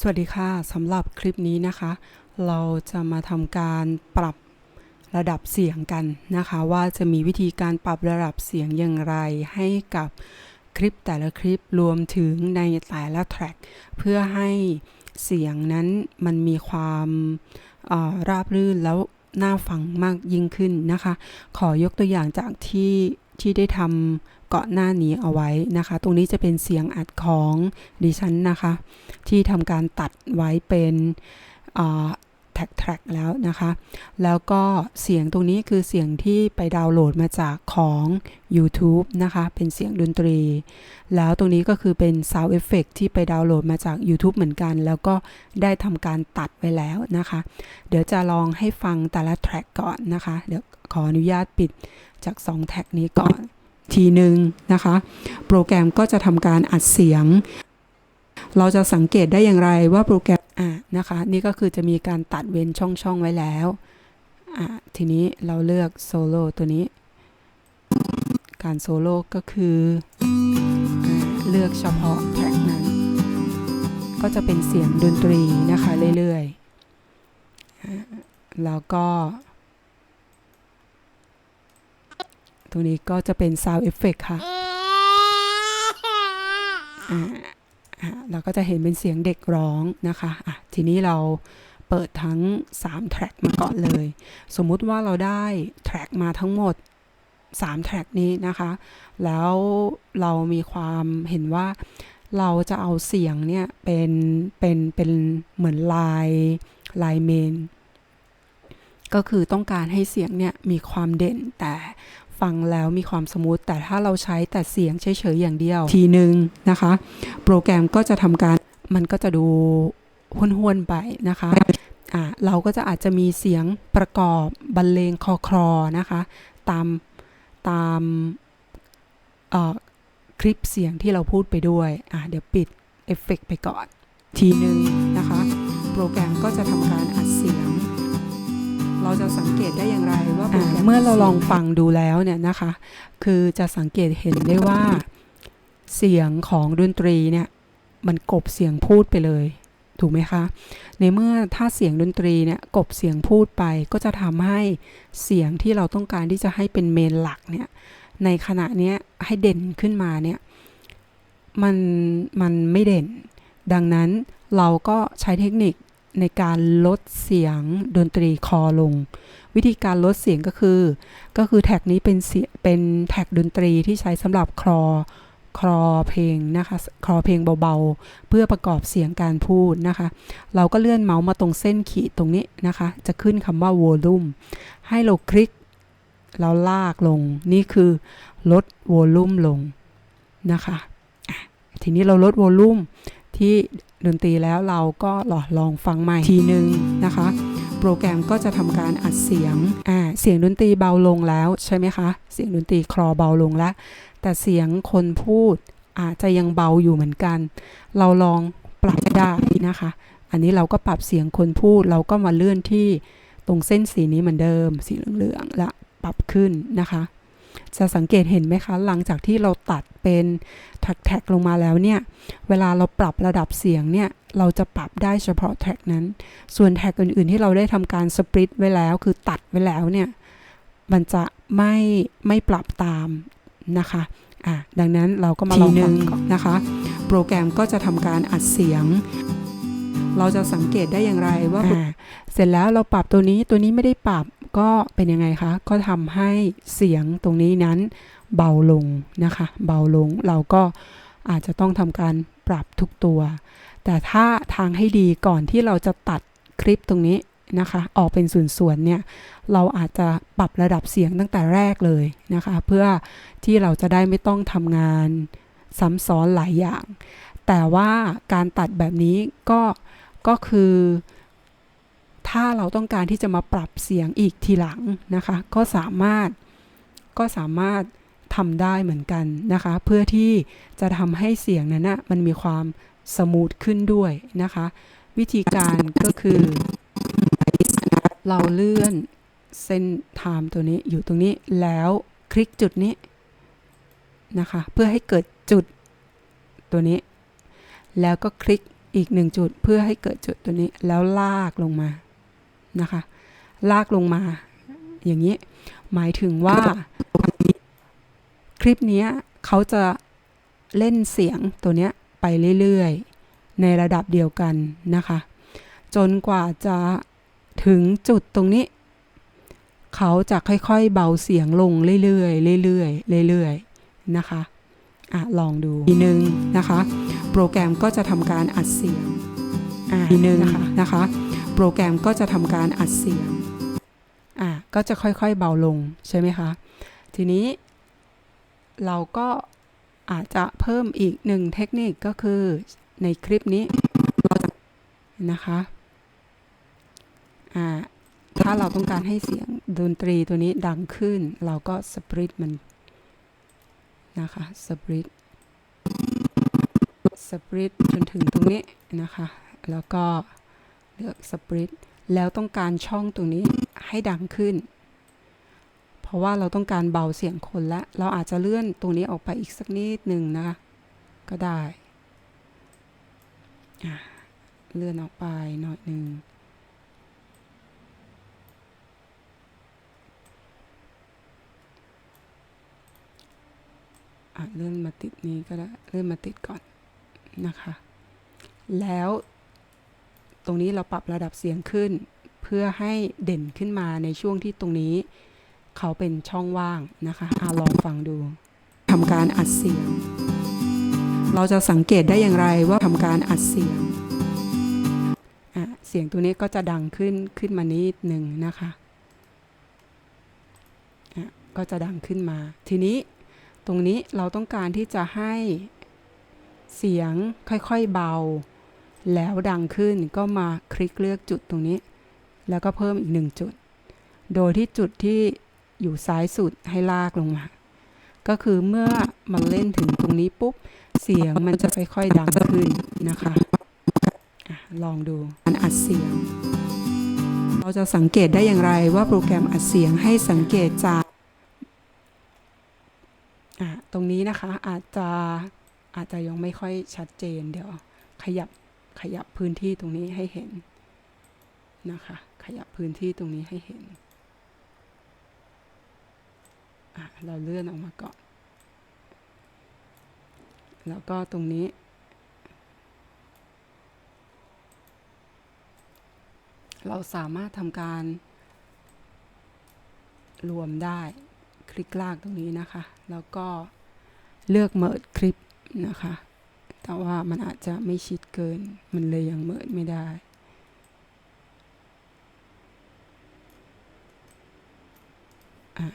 สวัสดีค่ะสำหรับคลิปนี้นะคะ เราจะมาทำการปรับระดับเสียงกันนะคะ ว่าจะมีวิธีการปรับระดับเสียงอย่างไรให้กับคลิปแต่ละคลิปรวมถึงในแต่ละแทร็กเพื่อให้เสียงนั้นมันมีความราบรื่นแล้วน่าฟังมากยิ่งขึ้นนะคะ ขอยกตัวอย่างจากที่ ที่ได้ทำเกาะหน้านี้เอาไว้นะคะ ตรงนี้จะเป็นเสียงอัดของดิฉันนะคะ ที่ทำการตัดไว้เป็น แท็กแท็กแล้วนะคะ แล้วก็เสียงตรงนี้คือเสียงที่ไปดาวน์โหลดมาจากของ YouTube นะคะ เป็นเสียงดนตรี แล้วตรงนี้ก็คือเป็น Sound Effect ที่ไปดาวน์โหลดมาจาก YouTube เหมือนกัน แล้วก็ได้ทำการตัดไว้แล้วนะคะ เดี๋ยวจะลองให้ฟังแต่ละแทร็กก่อนนะคะ เดี๋ยวขออนุญาตปิดจาก 2 แท็กนี้ก่อนทีหนึ่งนะคะ โปรแกรมก็จะทำการอัดเสียง เราจะสังเกตได้อย่างไรว่าโปรแกรม อะนะคะ นี่ก็คือจะมีการตัดเว้นช่องๆไว้แล้วอะทีนี้เราเลือกโซโล่ตัวนี้ การโซโล่ก็คืออเลือกเฉพาะแทร็กนั้น ก็จะเป็นเสียงดนตรีนะคะเรื่อยๆแล้วก็ตรงนี้ก็จะเป็น Sound Effect ค่ะอ่าอะ เราก็จะเห็นเป็นเสียงเด็กร้องนะคะะทีนี้เราเปิดทั้ง 3 แทร็กมาก่อนเลย สมมุติว่าเราได้แทร็กมาทั้งหมด 3 แทร็กนี้นะคะ แล้วเรามีความเห็นว่าเราจะเอาเสียงเนี่ยเป็นเป็นเป็นเหมือนลายลายเมน ก็คือต้องการให้เสียงเนี่ยมีความเด่นแต่ ฟังแล้วมีความสมูทแต่ถ้าเราใช้แต่เสียงเฉยๆอย่างเดียว ทีหนึ่งนะคะ โปรแกรมก็จะทำการมันก็จะดูห้วนๆไปนะคะอะเราก็จะอาจจะมีเสียงประกอบบรรเลงคอคลอนะคะ ตามตามคลิปเสียงที่เราพูดไปด้วยอะเดี๋ยวปิดเอฟเฟกไปก่อน ทีหนึ่งนะคะ โปรแกรมก็จะทำการอัดเสียง เราจะสังเกตได้อย่างไรว่าโปรแกรมเมื่อเราลองฟังดูแล้วเนี่ยนะคะ คือจะสังเกตเห็นได้ว่าเสียงของดนตรีเนี่ยมันกบเสียงพูดไปเลย ถูกไหมคะ ในเมื่อถ้าเสียงดนตรีเนี่ยกบเสียงพูดไป ก็จะทำให้เสียงที่เราต้องการที่จะให้เป็นเมนหลักเนี่ยในขณะเนี้ยให้เด่นขึ้นมาเนี่ยมันมันไม่เด่น ดังนั้นเราก็ใช้เทคนิค ในการลดเสียงดนตรีคอลง วิธีการลดเสียงก็คือ ก็คือแท็กนี้เป็นเสียเป็นแท็กดนตรีที่ใช้สำหรับคลอคลอเพลงนะคะคลอเพลงเบาๆ เพื่อประกอบเสียงการพูดนะคะ เราก็เลื่อนเมาส์มาตรงเส้นขีดตรงนี้นะคะ จะขึ้นคำว่า volume ให้เราคลิกแล้วลากลง นี่คือลด volume ลงนะคะ ทีนี้เราลด volume ที่ ดนตรีแล้วเราก็ลอลองฟังใหม่ทีหนึ่งนะคะ โปรแกรมก็จะทำการอัดเสียงอ่าเสียงดนตรีเบาลงแล้วใช่ไหมคะ เสียงดนตรีคลอเบาลงแล้ว แต่เสียงคนพูดอาจจะยังเบาอยู่เหมือนกัน เราลองปรับได้นะคะ อันนี้เราก็ปรับเสียงคนพูดเราก็มาเลื่อนที่ตรงเส้นสีนี้เหมือนเดิม สีเหลืองๆและปรับขึ้นนะคะ จะสังเกตเห็นไหมคะ หลังจากที่เราตัดเป็นแท็กๆลงมาแล้วเนี่ย เวลาเราปรับระดับเสียงเนี่ย เราจะปรับได้เฉพาะแท็กนั้น ส่วนแท็กอื่นๆ ที่เราได้ทำการสปริตไว้แล้ว คือตัดไว้แล้วเนี่ย มันจะไม่ไม่ปรับตามนะคะอะดังนั้นเราก็มาลองฟังก่อนนะคะ โปรแกรมก็จะทำการอัดเสียงเราจะสังเกตได้อย่างไรว่าอ่าเสร็จแล้วเราปรับตัวนี้ตัวนี้ไม่ได้ปรับ ก็เป็นยังไงคะ ก็ทำให้เสียงตรงนี้นั้นเบาลงนะคะ เบาลงเราก็อาจจะต้องทำการปรับทุกตัว แต่ถ้าทางให้ดีก่อนที่เราจะตัดคลิปตรงนี้นะคะ ออกเป็นส่วนๆเนี่ย เราอาจจะปรับระดับเสียงตั้งแต่แรกเลยนะคะ เพื่อที่เราจะได้ไม่ต้องทำงานซ้ำซ้อนหลายอย่าง แต่ว่าการตัดแบบนี้ก็ก็คือ ถ้าเราต้องการที่จะมาปรับเสียงอีกทีหลังนะคะ ก็สามารถก็สามารถทำได้เหมือนกันนะคะ เพื่อที่จะทำให้เสียงนั้นนะมันมีความสมูทขึ้นด้วยนะคะ วิธีการก็คือ เราเลื่อนเส้นไทม์ตัวนี้อยู่ตรงนี้แล้วคลิกจุดนี้นะคะ เพื่อให้เกิดจุดตัวนี้ แล้วก็คลิกอีกหนึ่งจุดเพื่อให้เกิดจุดตัวนี้แล้วลากลงมา นะคะ ลากลงมา อย่างนี้ หมายถึงว่า คลิปเนี้ยเขาจะเล่นเสียงตัวเนี้ยไปเรื่อยๆ ในระดับเดียวกันนะคะ จนกว่าจะถึงจุดตรงนี้ เขาจะค่อยๆ เบาเสียงลงเรื่อยๆเรื่อยๆเรื่อยๆนะคะอะลองดูทีหนึ่งนะคะ โปรแกรมก็จะทำการอัดเสียงอ่าทีหนึ่งนะคะนะคะ โปรแกรมก็จะทำการอัดเสียงอะก็จะค่อยๆเบาลงใช่ไหมคะ ทีนี้เราก็อาจจะเพิ่มอีกหนึ่งเทคนิคก็คือในคลิปนี้นะคะอ่าถ้าเราต้องการให้เสียงดนตรีตัวนี้ดังขึ้น เราก็สปริตมันนะคะสปริตสปริตจนถึงตรงนี้นะคะ แล้วก็ เลือกสปริตแล้วต้องการช่องตรงนี้ให้ดังขึ้น เพราะว่าเราต้องการเบาเสียงคนละ เราอาจจะเลื่อนตรงนี้ออกไปอีกสักนิดหนึ่งนะคะ ก็ได้ เลื่อนออกไปหน่อยหนึ่งเลื่อนมาติดนี้ก็ได้ เลื่อนมาติดก่อนนะคะ แล้ว ตรงนี้เราปรับระดับเสียงขึ้น เพื่อให้เด่นขึ้นมาในช่วงที่ตรงนี้ เขาเป็นช่องว่างนะคะอาลองฟังดูทำการอัดเสียง เราจะสังเกตได้อย่างไรว่าทำการอัดเสียงเสียงตัวนี้ก็จะดังขึ้นขึ้นมานิดหนึ่งนะคะก็จะดังขึ้นมา ทีนี้ตรงนี้เราต้องการที่จะให้เสียงค่อยๆเบา แล้วดังขึ้นก็มาคลิกเลือกจุดตรงนี้ แล้วก็เพิ่มอีกหนึ่งจุด โดยที่จุดที่อยู่ซ้ายสุดให้ลากลงมา ก็คือเมื่อมันเล่นถึงตรงนี้ปุ๊บ เสียงมันจะค่อยๆดังขึ้นนะคะอะลองดูการอัดเสียง เราจะสังเกตได้อย่างไรว่าโปรแกรมอัดเสียงให้สังเกตจากตรงนี้นะคะอาจจะอาจจะยังไม่ค่อยชัดเจนเดี๋ยวขยับ ขยับพื้นที่ตรงนี้ให้เห็นนะคะ ขยับพื้นที่ตรงนี้ให้เห็นอะเราเลื่อนออกมาก่อน แล้วก็ตรงนี้ เราสามารถทำการ รวมได้ คลิกลากตรงนี้นะคะ แล้วก็เลือกเมิดคลิปนะคะ แต่ว่ามันอาจจะไม่ชิดเกิน มันเลยยังเมิดไม่ได้อะ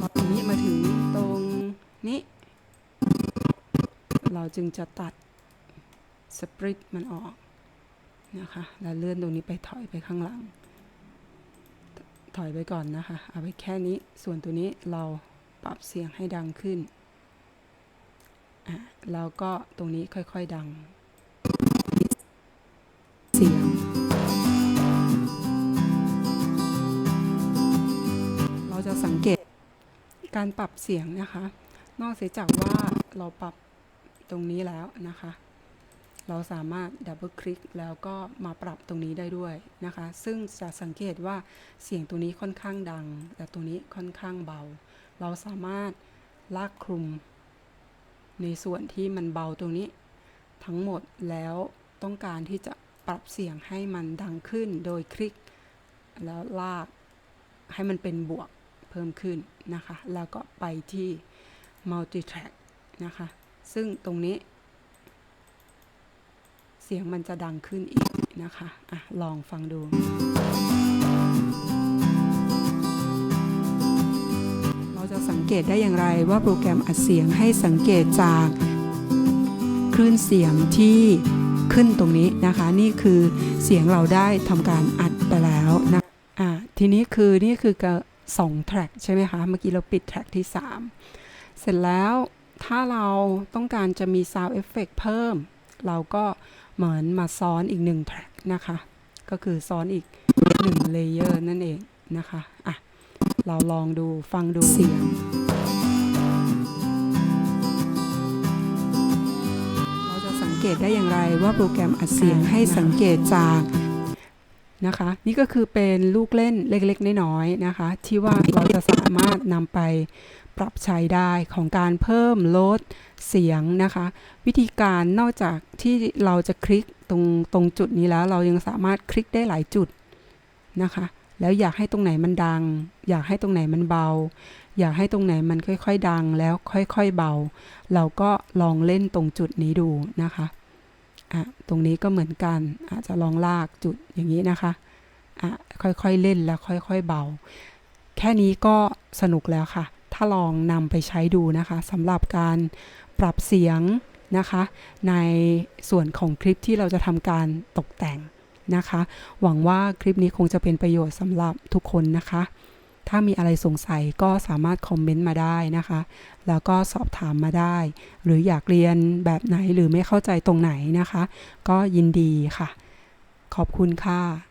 พอตรงนี้มาถึงตรงนี้ เราจึงจะตัดสปริตมันออก นะคะ แล้วเลื่อนตรงนี้ไปถอยไปข้างหลัง ถอยไปก่อนนะคะ เอาไปแค่นี้ ส่วนตัวนี้เราปรับเสียงให้ดังขึ้น อะ แล้วก็ตรงนี้ค่อยๆดัง เสียง เราจะสังเกตการปรับเสียงนะคะ นอกเสียจากว่าเราปรับตรงนี้แล้วนะคะ เราสามารถดับเบิลคลิกแล้วก็มาปรับตรงนี้ได้ด้วยนะคะ ซึ่งจะสังเกตว่าเสียงตัวนี้ค่อนข้างดัง แต่ตัวนี้ค่อนข้างเบา เราสามารถลากคลุม ในส่วนที่มันเบาตรงนี้ ทั้งหมดแล้วต้องการที่จะปรับเสียงให้มันดังขึ้นโดยคลิก แล้วลากให้มันเป็นบวกเพิ่มขึ้นนะคะ แล้วก็ไปที่ multi track นะคะ ซึ่งตรงนี้ เสียงมันจะดังขึ้นอีกนะคะอะลองฟังดูเราจะสังเกตได้อย่างไรว่าโปรแกรมอัดเสียงให้สังเกตจากคลื่นเสียงที่ขึ้นตรงนี้นะคะ นี่คือเสียงเราได้ทำการอัดไปแล้วนะอะทีนี้คือนี่คือกสองแทร็กใช่ไหมคะ เมื่อกี้เราปิดแทร็กที่ 3 เสร็จแล้วถ้าเราต้องการจะมี Sound Effect เพิ่ม เราก็ เหมือนมาซ้อนอีกหนึ่งแทร็กนะคะ ก็คือซ้อนอีกหนึ่งเลเยอร์นั่นเองนะคะอะเราลองดูฟังดูเสียงเราจะสังเกตได้อย่างไรว่าโปรแกรมอัดเสียงให้สังเกตจากนะคะ นี่ก็คือเป็นลูกเล่นเล็กๆ น้อยๆนะคะ ที่ว่าเราจะสามารถนำไปปรับใช้ได้ของการเพิ่มลด เสียงนะคะ วิธีการนอกจากที่เราจะคลิกตรงตรงจุดนี้แล้ว เรายังสามารถคลิกได้หลายจุดนะคะ แล้วอยากให้ตรงไหนมันดัง อยากให้ตรงไหนมันเบา อยากให้ตรงไหนมันค่อย ๆ ดังแล้วค่อยๆเบา เราก็ลองเล่นตรงจุดนี้ดูนะคะอะตรงนี้ก็เหมือนกันอาจจะลองลากจุดอย่างนี้นะคะอะค่อยๆเล่นแล้วค่อยๆเบา แค่นี้ก็สนุกแล้วค่ะ ถ้าลองนำไปใช้ดูนะคะสำหรับการ ปรับเสียงนะคะ ในส่วนของคลิปที่เราจะทำการตกแต่งนะคะ หวังว่าคลิปนี้คงจะเป็นประโยชน์สำหรับทุกคนนะคะ ถ้ามีอะไรสงสัยก็สามารถคอมเมนต์มาได้นะคะ แล้วก็สอบถามมาได้ หรืออยากเรียนแบบไหนหรือไม่เข้าใจตรงไหนนะคะ ก็ยินดีค่ะ ขอบคุณค่ะ